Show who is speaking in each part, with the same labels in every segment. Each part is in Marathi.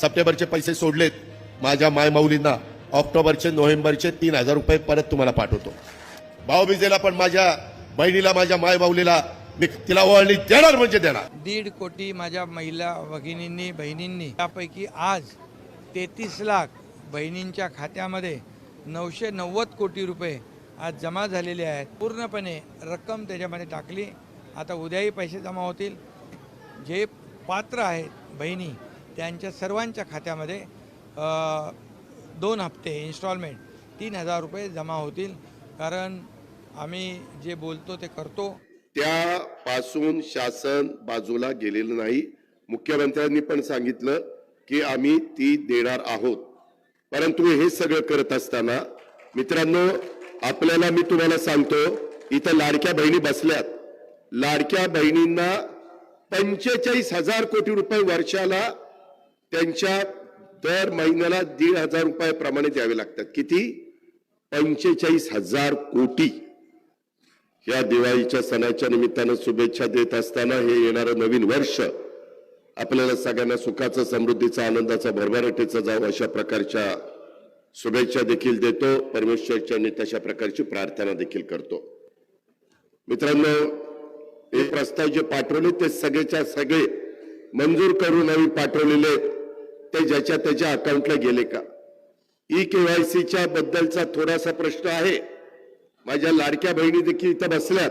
Speaker 1: सप्टेंबरचे पैसे सोडलेत. माझ्या मायमाऊलींना ऑक्टोबरचे नोव्हेंबरचे तीन हजार रुपये परत तुम्हाला पाठवतो. भाऊबीजेला पण माझ्या बहिणीला माझ्या मायमाऊलीला मी तिला ओळणी देणार म्हणजे देणार.
Speaker 2: दीड कोटी माझ्या महिला भगिनींनी बहिणींनी. त्यापैकी आज तेहतीस लाख बहिणींच्या खात्यामध्ये नऊशे नव्वद कोटी रुपये आज जमा झालेले आहेत. पूर्णपणे रक्कम त्याच्यामध्ये टाकली. आता उद्याही पैसे जमा होतील. जे पात्र आहेत बहिणी त्यांच्या सर्वांच्या खात्यामध्ये दोन हप्ते इन्स्टॉलमेंट तीन हजार रुपये जमा होतील. कारण आम्ही जे बोलतो ते करतो.
Speaker 1: त्यापासून शासन बाजूला गेलेलं नाही. मुख्यमंत्र्यांनी पण सांगितलं की आम्ही ती देणार आहोत. परंतु हे सगळं करत असताना मित्रांनो आपल्याला मी तुम्हाला सांगतो इथं लाडक्या बहिणी बसल्यात. लाडक्या बहिणींना पंचेचाळीस हजार कोटी रुपये वर्षाला त्यांच्या दर महिन्याला दीड हजार रुपयाप्रमाणे द्यावे लागतात. किती? पंचेचाळीस हजार कोटी. या दिवाळीच्या सणाच्या निमित्तानं शुभेच्छा देत असताना हे येणारं नवीन वर्ष आपल्याला सगळ्यांना सुखाचं समृद्धीचा आनंदाचा भरभराटीचा जावं अशा प्रकारच्या शुभेच्छा देखील देतो. परमेश्वरच्या तशा प्रकारची प्रार्थना देखील करतो. मित्रांनो हे प्रस्ताव जे पाठवले ते सगळेच्या सगळे मंजूर करून आम्ही पाठवलेले ते ज्याच्या त्याच्या अकाउंटला गेले का? ई केवायसीच्या बद्दलचा थोडासा प्रश्न आहे. माझ्या लाडक्या बहिणी देखील इथं बसल्यात.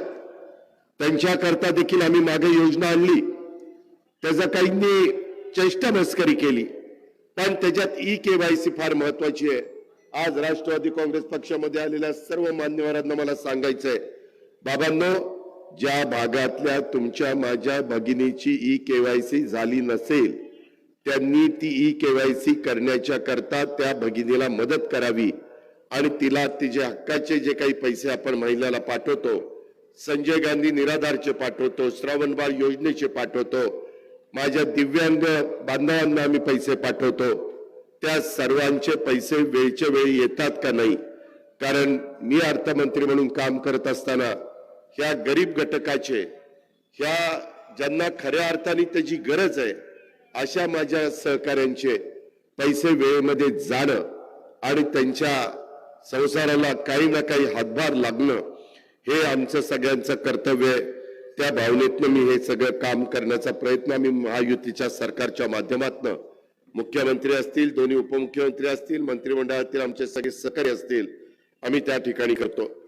Speaker 1: त्यांच्याकरता देखील आम्ही मागे योजना आणली. त्याचा काहींनी चेष्टा मस्करी केली. पण त्याच्यात ई केवायसी फार महत्वाची आहे. आज राष्ट्रवादी काँग्रेस पक्षामध्ये आलेल्या सर्व मान्यवरांना मला सांगायचंय. बाबांनो ज्या भागातल्या तुमच्या माझ्या भगिनीची ई केवायसी झाली नसेल त्यांनी ती ई केवायसी करण्याच्या करता त्या भगिनीला मदत करावी आणि तिला तिचे हक्काचे जे काही पैसे आपण महिलाला पाठवतो संजय गांधी निराधारचे पाठवतो श्रावणबाळ योजनेचे पाठवतो माझ्या दिव्यांग बांधवांना आम्ही पैसे पाठवतो त्या सर्वांचे पैसे वेळच्या वेळी येतात का नाही? कारण मी अर्थमंत्री म्हणून काम करत असताना ह्या गरीब घटकाचे ह्या ज्यांना खऱ्या अर्थाने त्याची गरज आहे अशा माझ्या सहकाऱ्यांचे पैसे वेळेमध्ये जाणं आणि त्यांच्या संसाराला काही ना काही हातभार लागणं हे आमचं सगळ्यांचं कर्तव्य आहे. त्या भावनेतनं मी हे सगळं काम करण्याचा प्रयत्न आम्ही महायुतीच्या सरकारच्या माध्यमातनं मुख्यमंत्री असतील दोन्ही उपमुख्यमंत्री असतील मंत्रिमंडळातील आमचे सगळे सहकारी असतील आम्ही त्या ठिकाणी करतो.